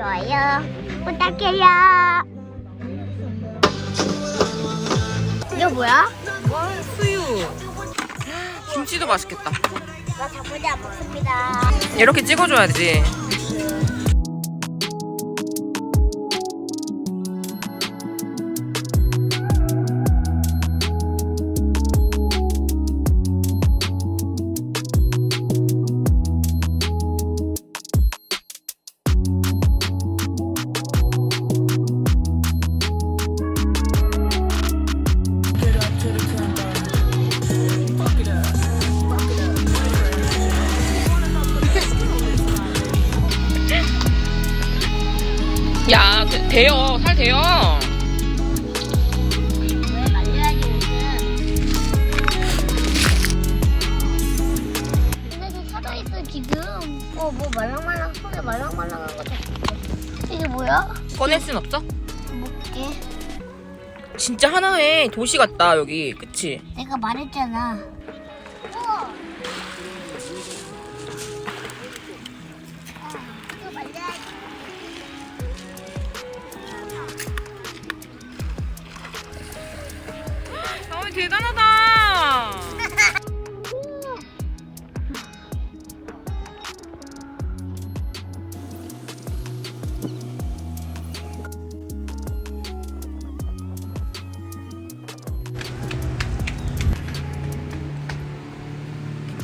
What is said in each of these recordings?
좋아요 부탁해요. 이거 뭐야? 와 수유. 김치도 맛있겠다. 나안 먹습니다. 이렇게 찍어줘야지. 야 대- 대요 살 지금. 어뭐 말랑말랑 손에 말랑말랑한 거 잡고. 이게 뭐야? 꺼낼 순 없어? 먹게. 진짜 하나의 도시 같다 여기. 그치? 내가 말했잖아. 대단하다.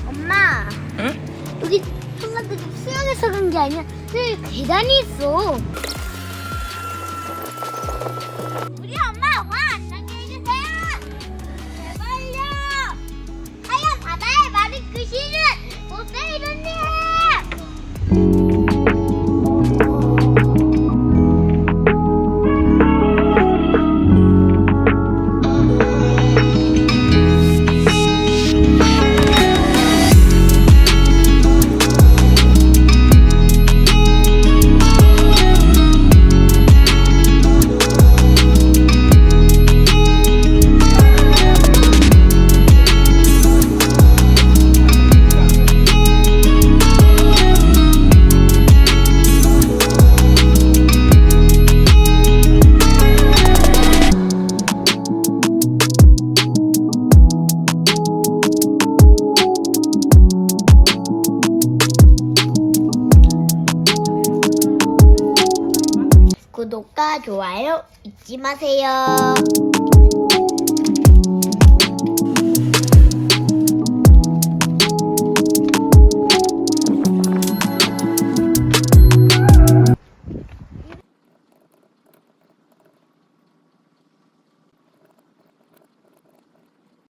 엄마, 응? 여기 형아들이 수영해서 그런 게 아니야. 여기 계단이 있어. 우리 엄마 구독과 좋아요 잊지 마세요.